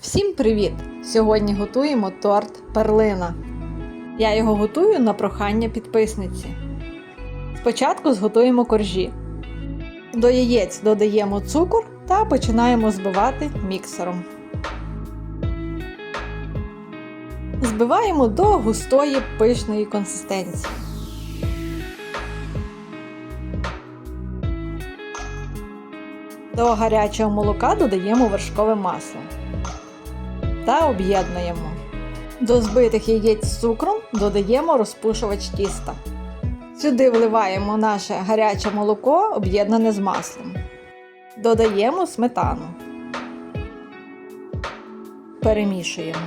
Всім привіт! Сьогодні готуємо торт перлина. Я його готую на прохання підписниці. Спочатку зготуємо коржі. До яєць додаємо цукор та починаємо збивати міксером. Збиваємо до густої пишної консистенції. До гарячого молока додаємо вершкове масло та об'єднуємо. До збитих яєць з цукром додаємо розпушувач тіста. Сюди вливаємо наше гаряче молоко, об'єднане з маслом. Додаємо сметану. Перемішуємо.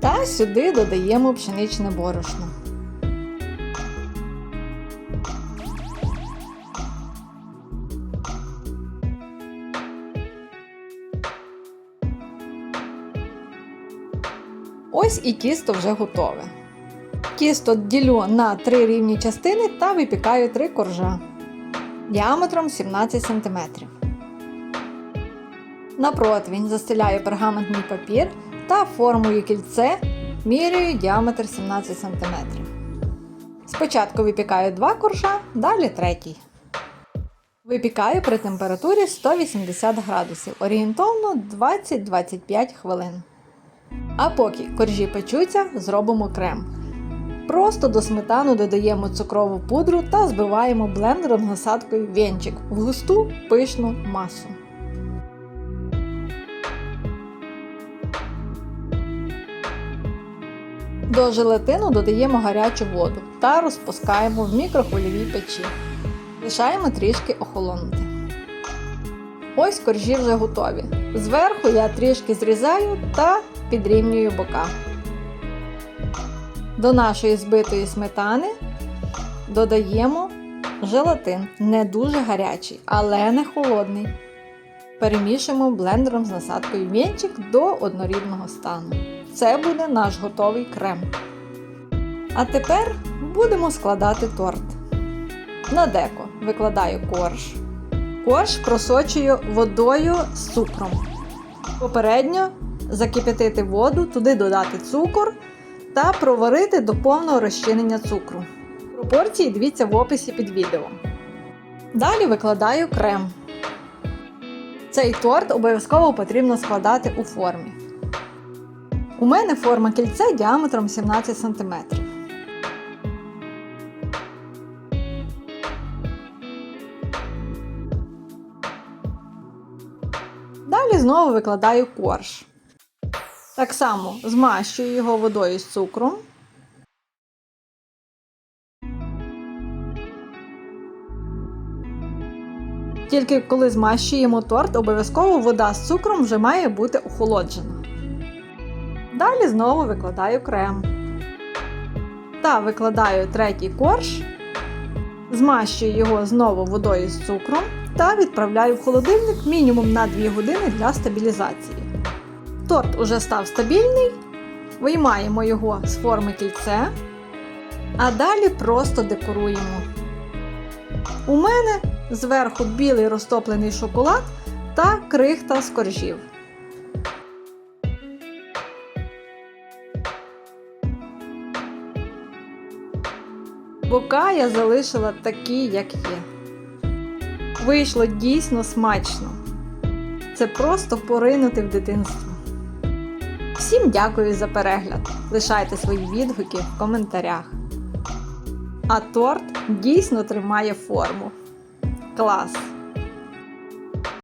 Та сюди додаємо пшеничне борошно. Ось і тісто вже готове. Тісто ділю на три рівні частини та випікаю три коржа діаметром 17 см. На противень застеляю пергаментний папір та формую кільце, міряю діаметр 17 см. Спочатку випікаю два коржа, далі третій. Випікаю при температурі 180 градусів, орієнтовно 20-25 хвилин. А поки коржі печуться, зробимо крем. Просто до сметану додаємо цукрову пудру та збиваємо блендером з насадкою венчик в густу пишну масу. До желатину додаємо гарячу воду та розпускаємо в мікрохвильовій печі. Лишаємо трішки охолонути. Ось коржі вже готові. Зверху я трішки зрізаю та підрівнюю бока. До нашої збитої сметани додаємо желатин. Не дуже гарячий, але не холодний. Перемішуємо блендером з насадкою вінчик до однорідного стану. Це буде наш готовий крем. А тепер будемо складати торт. На деко викладаю корж. Корж просочую водою з цукром. Попередньо закип'ятити воду, туди додати цукор та проварити до повного розчинення цукру. Пропорції дивіться в описі під відео. Далі викладаю крем. Цей торт обов'язково потрібно складати у формі. У мене форма кільця діаметром 17 см. Далі знову викладаю корж. Так само змащую його водою з цукром. Тільки коли змащуємо торт, обов'язково вода з цукром вже має бути охолоджена. Далі знову викладаю крем. Та викладаю третій корж, змащую його знову водою з цукром та відправляю в холодильник мінімум на 2 години для стабілізації. Торт уже став стабільний, виймаємо його з форми кільце, а далі просто декоруємо. У мене зверху білий розтоплений шоколад та крихта з коржів. Бока я залишила такі, як є. Вийшло дійсно смачно. Це просто поринути в дитинство. Всім дякую за перегляд. Лишайте свої відгуки в коментарях. А торт дійсно тримає форму. Клас!